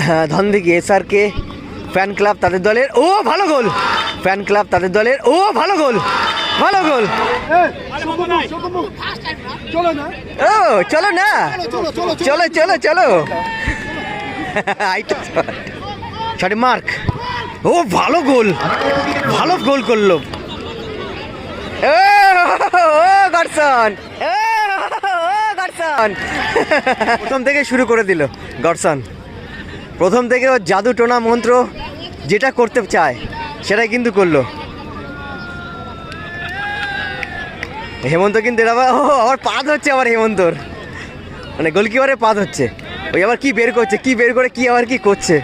হ্যাঁ, ধনদিঘি SRK fan club তাদের দলের ও ভালো গোল! ফ্যান ক্লাব তাদের দলের ও ভালো গোল! ভালো গোল! ও চলো না! চলো চলো চলো! Sorry mark. ও ভালো গোল! ভালো গোল করল। গডসন প্রথম থেকে শুরু করে দিল গডসন প্রথম থেকে ও জাদু টোনা মন্ত্র যেটা করতে চায়, সেটাই কিন্তু করল। হেমন্ত কিন্তু এটা ও, আবার পাদ হচ্ছে আবার হেমন্তর। মানে গোলকিপারে পাদ হচ্ছে। ওই আবার কি বের করছে, কি বের করে, কি আবার কি করছে।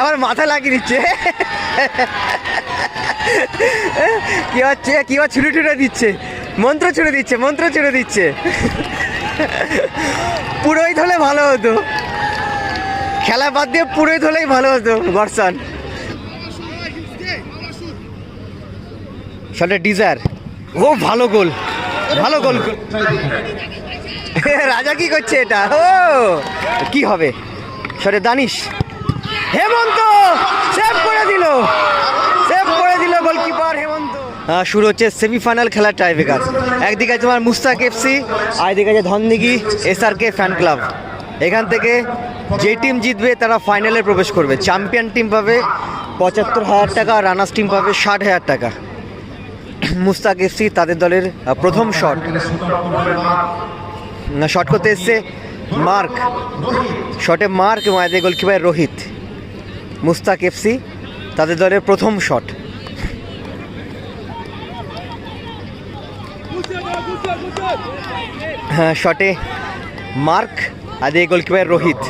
আবার মাথা লাগিয়ে দিচ্ছে। কি হচ্ছে, কি ছুটে ছুটে দিচ্ছে। মন্ত্র ছুড়ে দিচ্ছে, মন্ত্র ছুড়ে দিচ্ছে। পুরোই ধলে ভালো হতো। খেলা বাদ দিয়ে পুরোই ধলেই ভালো হতো বর্ষান ডিজার ও, ভালো গোল। ভালো গোল। রাজা কি করছে এটা? ও, কি হবে? শটে দানিশ। হেমন্ত সেভ করে দিল সেভ করে দিল গোলকিপার হেমন্ত আহ, শুরু হচ্ছে সেমিফাইনাল খেলার টাইব্রেকার একদিকে আছে তোমার মুস্তাক এফসি আর এদিকে আছে ধনদিঘি এসআরকে ফ্যান ক্লাব এখান থেকে যে টিম জিতবে, তারা ফাইনালে প্রবেশ করবে। চ্যাম্পিয়ন টিম পাবে পঁচাত্তর হাজার টাকা রানার্স টিম পাবে ষাট হাজার টাকা। মুস্তাক এফসি তাদের দলের প্রথম শট শট করতে এসছে মার্ক। শটে মার্ক এদের গোলকিপার রোহিত। মুস্তাক এফসি তাদের দলের প্রথম শট শটে মার্ক এই গোলকিপার রোহিত।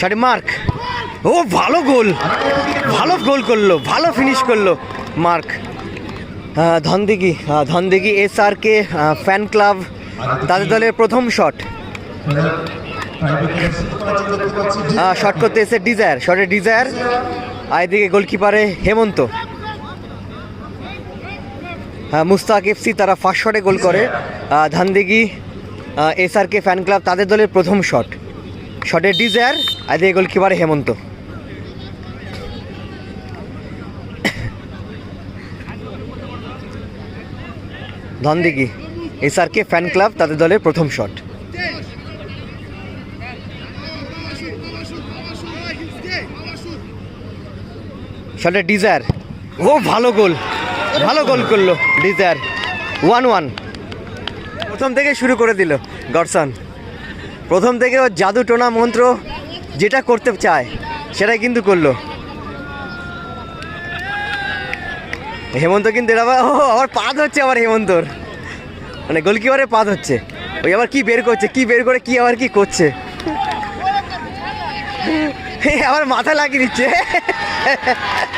শটে মার্ক। ও, ভালো গোল। ভালো গোল করল, ভালো ফিনিশ করল mark. Dhandighi Dhandighi S R K fan club তাদের দলের প্রথম শট শট করতে এসে ডিজায়ার শটে ডিজায়ার, আর গোলকিপারে হেমন্ত। হ্যাঁ মুস্তাক এফসি তারা ফার্স্ট শটে গোল করে। আহ, Dhandighi S R K fan club তাদের দলের প্রথম শট শটে ডিজায়ার এদিকে গোলকিপারে Hemanta. Dhandighi S R K fan club তাদের দলের প্রথম শট শটের ডিজায়ার ও ভালো গোল ভালো গোল করল ডিজায়ার। ওয়ান ওয়ান প্রথম থেকে শুরু করে দিল গডসন প্রথম থেকে ও জাদু টোনা মন্ত্র যেটা করতে চায়, সেটাই কিন্তু করল। হেমন্ত কিন্তু এটা আবার ও আবার পাদ হচ্ছে আবার হেমন্তর। মানে গোলকিপারে পাদ হচ্ছে। ওই আবার কি বের করছে, কি বের করে, কি আবার কি করছে? আবার মাথা লাগিয়ে দিচ্ছে।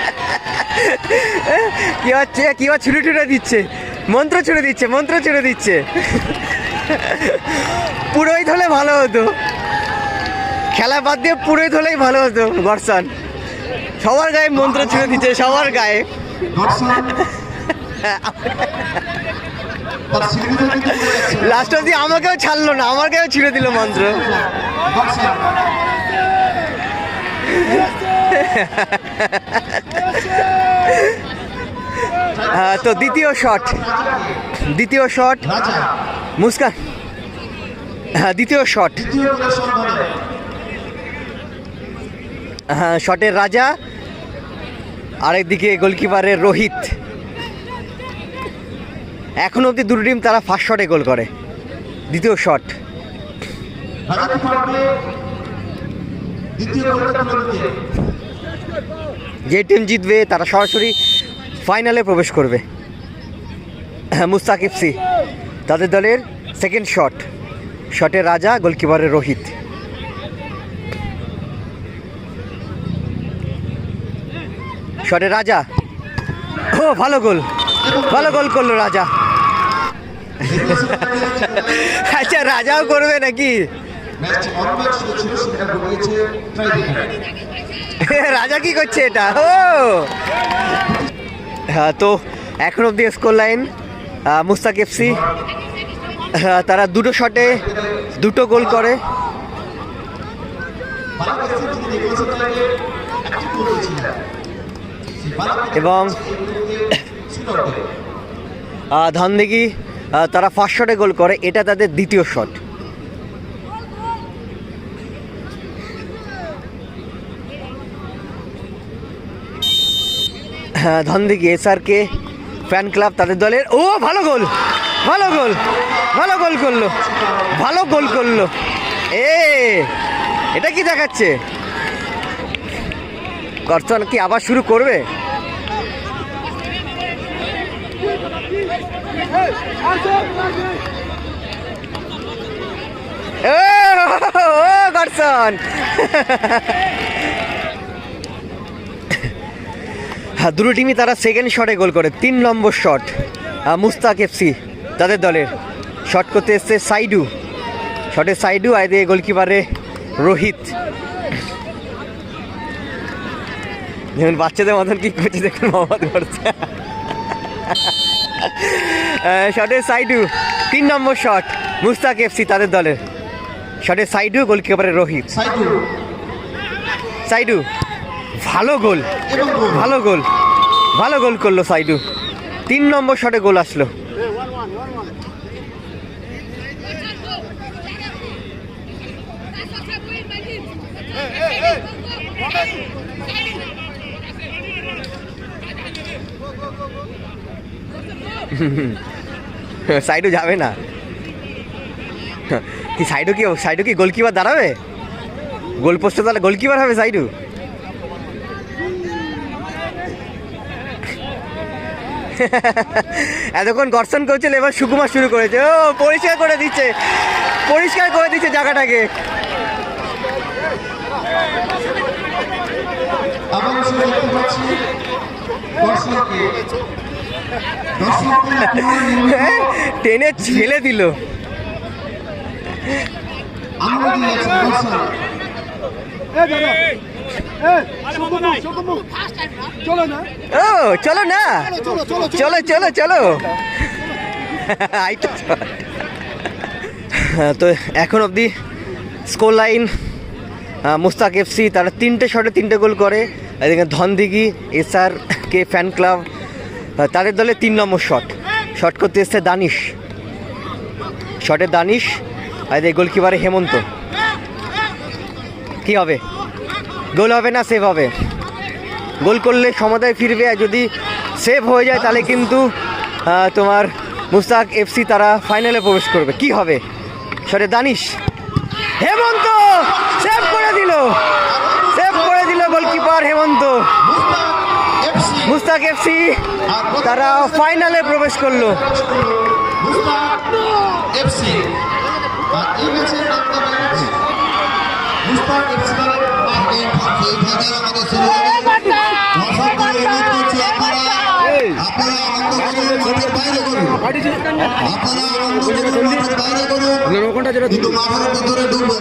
কি হচ্ছে? কি আবার ছুটে ছুটে দিচ্ছে? মন্ত্র ছুড়ে দিচ্ছে মন্ত্র ছুড়ে দিচ্ছে। পুরোই ধলে ভালো হতো। খেলা বাদ দিয়ে পুরোই ধলেই ভালো হতো বর্ষান সবার গায়ে মন্ত্র ছুড়ে দিচ্ছে সবার গায়ে। লাস্ট অব্দি আমাকেও ছাড়লো না আমার গায়েও ছিঁড়ে দিল মন্ত্র। আহ, তো দ্বিতীয় শট দ্বিতীয় শট মুস্কান হ্যাঁ দ্বিতীয় শট। হ্যাঁ শটের রাজা, আরেকদিকে গোলকিপারের রোহিত। এখন অবধি দুটো টিম তারা ফার্স্ট শটে গোল করে। দ্বিতীয় শট। যে টিম জিতবে, তারা সরাসরি ফাইনালে প্রবেশ করবে। হ্যাঁ, মুস্তাক এফসি তাদের দলের সেকেন্ড শট শটে রাজা গোলকিপারের রোহিত। শটে রাজা। ও ভালো গোল। ভালো গোল করল রাজা। আচ্ছা রাজাও করবে নাকি? রাজা কি করছে এটা? ও! তো এখন অব্দি স্কোর লাইন মুস্তাক এফসি তারা দুটো শটে দুটো গোল করে। এবং ধানদিঘি তারা ফার্স্ট শটে গোল করে, এটা তাদের দ্বিতীয় শট হ্যাঁ ধনদিঘি এসআরকে ফ্যান ক্লাব তাদের দলের ও, ভালো গোল! ভালো গোল! ভালো গোল করল! ভালো গোল করল! এ, এটা কি দেখাচ্ছে? কর্তন কি আবার শুরু করবে? ও গর্ষণ হ্যাঁ দুটো টিমই তারা সেকেন্ড শটে গোল করে। তিন নম্বর শট মুস্তাক এফসি তাদের দলের। শট করতে এসছে সাইডু। শটে সাইডু আয় দিয়ে গোলকিপারে রোহিত। যেমন বাচ্চাদের মতন কি করছে দেখুন মোহাম্মদ করছে। শটে সাইডু। তিন নম্বর শট মুস্তাক এফসি তাদের দলের। শটে সাইডু গোলকিপারে রোহিত। সাইডু। সাইডু। ভালো গোল। ভালো গোল। ভালো গোল করল সাইডু। তিন নম্বর শটে গোল আসলো। সাইডু যাবে না। কি সাইডু কি সাইডু কি গোলকিপার দাঁড়াবে? গোল পোস্টে তাহলে গোলকিপার হবে সাইডু? এতক্ষণ গর্ষণ করছিল এবার সুকুমার শুরু করেছে। ও পরিষ্কার করে দিচ্ছে পরিষ্কার করে দিচ্ছে জায়গাটাকে। হ্যাঁ, টেনে ছেলে দিল। আমরা দিয়ে আছি দর্শক। চলো না ও চলো না চলো চলো চলো হ্যাঁ, তো এখন অবধি স্কোর লাইন মুস্তাক এফসি তারা তিনটে শটে তিনটে গোল করে এদিকে Dhandighi S R K fan club তাদের দলে তিন নম্বর শট শট করতে এসছে দানিশ শটে দানিশ আর গোলকিপারে হেমন্ত কি হবে গোল হবে না সেভ হবে। গোল করলে সমতায় ফিরবে, আর যদি সেভ হয়ে যায়, তাহলে কিন্তু তোমার মুস্তাক এফসি তারা ফাইনালে প্রবেশ করবে। কি হবে? সরে দানিশ। হেমন্ত! সেভ করে দিল। সেভ করে দিল গোলকিপার হেমন্ত। মুস্তাক এফসি তারা ফাইনালে প্রবেশ করল। এফসি এইভাবে আমাদের শুরু আপনারা। আপনারা আনন্দ করুন। মাঠের বাইরে করুন। আপনারা আনন্দ মাঠের বাইরে করুন। কিন্তু মাঠের ভিতরে ঢুকবেন